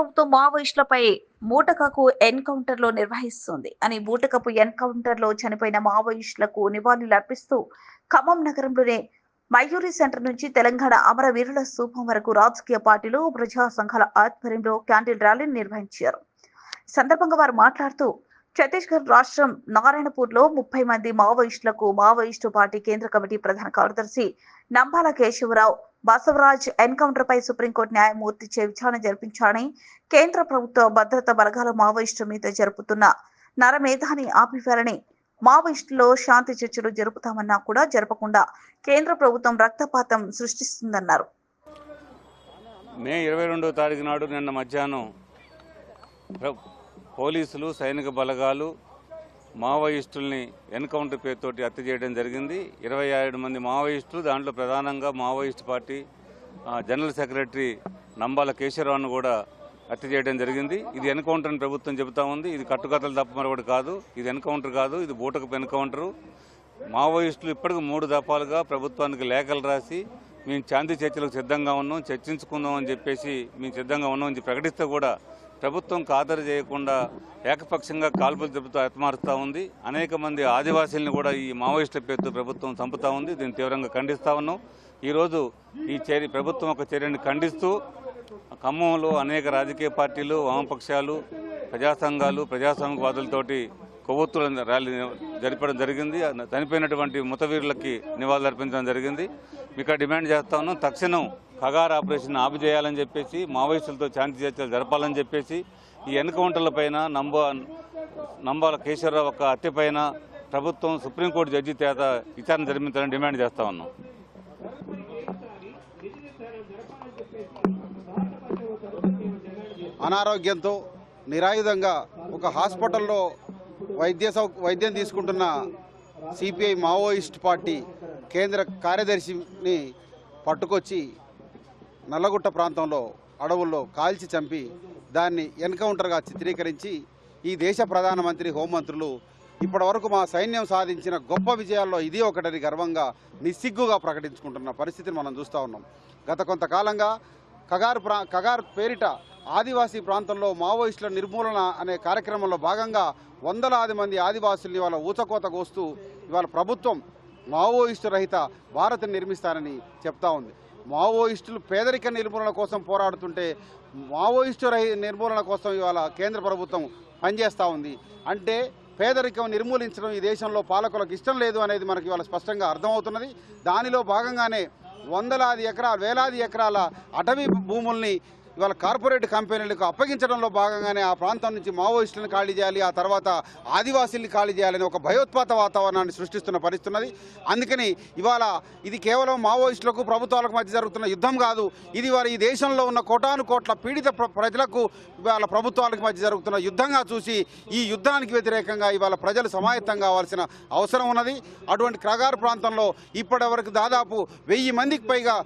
ప్రభుత్వం మావోయిస్టులపై మూటకకు ఎన్కౌంటర్లో నిర్వహిస్తుంది. అని మూటకపు ఎన్కౌంటర్లో చనిపోయిన మావోయిస్టులకు నివాళులు అర్పిస్తూ ఖమ్మం నగరంలోనే మయూరి సెంటర్ నుంచి తెలంగాణ అమరవీరుల స్థూపం వరకు రాజకీయ పార్టీలు ప్రజా సంఘాల ఆధ్వర్యంలో క్యాండిల్ ర్యాలీని నిర్వహించారు. సందర్భంగా వారు మాట్లాడుతూ ఛత్తీస్గఢ్ రాష్ట్రం నారాయణపూర్లో ముప్పై మంది మావోయిస్టులకు మావోయిస్టు పార్టీ కేంద్ర కమిటీ ప్రధాన కార్యదర్శి నంబాల కేశవరావు బసవరాజ్ ఎన్కౌంటర్ పై సుప్రీంకోర్టు న్యాయమూర్తి చే విచారణ జరిపించాలని కేంద్ర ప్రభుత్వ భద్రతా బలగాల మావోయిస్టు మీద జరుపుతున్న నరమేధాన్ని ఆపివేయాలని మావోయిస్టులో శాంతి చర్చలు జరుపుతామన్నా కూడా జరపకుండా కేంద్ర ప్రభుత్వం రక్తపాతం సృష్టిస్తుందన్నారు. మే ఇరవై రెండో తారీఖు నాడు నిన్న మధ్యాహ్నం పోలీసులు సైనిక బలగాలు మావోయిస్టుల్ని ఎన్కౌంటర్ పేరుతోటి హత్య చేయడం జరిగింది. ఇరవై ఏడు మంది మావోయిస్టులు దాంట్లో ప్రధానంగా Maoist party general secretary Nambala కేశవరావును కూడా హత్య చేయడం జరిగింది. ఇది ఎన్కౌంటర్ అని ప్రభుత్వం చెబుతా ఉంది. ఇది కట్టుకథలు తప్ప మరొకటి కాదు. ఇది ఎన్కౌంటర్ కాదు. ఇది బూటకపు ఎన్కౌంటరు. మావోయిస్టులు ఇప్పటికి మూడు దఫాలుగా ప్రభుత్వానికి లేఖలు రాసి మేము శాంతి చర్చలకు సిద్ధంగా ఉన్నాం చర్చించుకుందాం అని చెప్పేసి మేము సిద్ధంగా ఉన్నాం ప్రకటిస్తే కూడా ప్రభుత్వం ఖాతరు చేయకుండా ఏకపక్షంగా కాల్పులు చెబుతూ హతమారుస్తూ ఉంది. అనేక మంది ఆదివాసీలను కూడా ఈ మావోయిస్టుల పేరుతో ప్రభుత్వం చంపుతా ఉంది. దీన్ని తీవ్రంగా ఖండిస్తా ఉన్నాం. ఈరోజు ఈ చర్య ప్రభుత్వం ఒక చర్యని ఖండిస్తూ ఖమ్మంలో అనేక రాజకీయ పార్టీలు వామపక్షాలు ప్రజా సంఘాలు ప్రజాస్వామికవాదులతోటి కొవ్వొత్తుల ర్యాలీ జరిపడం జరిగింది. చనిపోయినటువంటి మృతవీరులకి నివాళులు అర్పించడం జరిగింది. ఇక్కడ డిమాండ్ చేస్తా ఉన్నాం. తక్షణం కగార్ ఆపరేషన్ ఆపు చేయాలని చెప్పేసి మావోయిస్టులతో శాంతి చర్చలు జరపాలని చెప్పేసి ఈ ఎన్కౌంటర్ల పైన నంబ నంబాల కేశవరావు ఒక హత్య పైన ప్రభుత్వం సుప్రీంకోర్టు జడ్జి చేత విచారణ జరిపించాలని డిమాండ్ చేస్తా ఉన్నాం. అనారోగ్యంతో నిరాయుధంగా ఒక హాస్పిటల్లో వైద్య సౌ వైద్యం తీసుకుంటున్న సిపిఐ మావోయిస్ట్ పార్టీ కేంద్ర కార్యదర్శిని పట్టుకొచ్చి నల్లగుట్ట ప్రాంతంలో అడవుల్లో కాల్చి చంపి దాన్ని ఎన్కౌంటర్గా చిత్రీకరించి ఈ దేశ ప్రధానమంత్రి హోంమంత్రులు ఇప్పటివరకు మా సైన్యం సాధించిన గొప్ప విజయాల్లో ఇది ఒకటని గర్వంగా నిస్సిగ్గుగా ప్రకటించుకుంటున్న పరిస్థితిని మనం చూస్తూ ఉన్నాం. గత కొంతకాలంగా కగార్ ప్రా కగార్ పేరిట ఆదివాసీ ప్రాంతంలో మావోయిస్టుల నిర్మూలన అనే కార్యక్రమంలో భాగంగా వందలాది మంది ఆదివాసుల్ని ఇవాళ ఊచకోత కోస్తూ ఇవాళ ప్రభుత్వం మావోయిస్టు రహిత భారత్ని నిర్మిస్తానని చెప్తా ఉంది. మావోయిస్టులు పేదరిక నిర్మూలన కోసం పోరాడుతుంటే మావోయిస్టు నిర్మూలన కోసం ఇవాళ కేంద్ర ప్రభుత్వం పనిచేస్తూ ఉంది. అంటే పేదరికం నిర్మూలించడం ఈ దేశంలో పాలకులకు ఇష్టం లేదు అనేది మనకి ఇవాళ స్పష్టంగా అర్థమవుతున్నది. దానిలో భాగంగానే వందలాది ఎకరాల వేలాది ఎకరాల అటవీ భూముల్ని ఇవాళ కార్పొరేట్ కంపెనీలకు అప్పగించడంలో భాగంగానే ఆ ప్రాంతం నుంచి మావోయిస్టులను ఖాళీ చేయాలి ఆ తర్వాత ఆదివాసీల్ని ఖాళీ చేయాలని ఒక భయోత్పాత వాతావరణాన్ని సృష్టిస్తున్న పరిస్థితున్నది అందుకని ఇవాళ ఇది కేవలం మావోయిస్టులకు ప్రభుత్వాలకు మధ్య జరుగుతున్న యుద్ధం కాదు. ఇది వారి ఈ దేశంలో ఉన్న కోటాను కోట్ల పీడిత ప్ర- ప్రజలకు ఇవాళ ప్రభుత్వాలకు మధ్య జరుగుతున్న యుద్ధంగా చూసి ఈ యుద్ధానికి వ్యతిరేకంగా ఇవాళ ప్రజలు సమాయత్తం కావాల్సిన అవసరం ఉన్నది. అటువంటి క్రగార్ ప్రాంతంలో ఇప్పటి వరకు దాదాపు వెయ్యి మందికి పైగా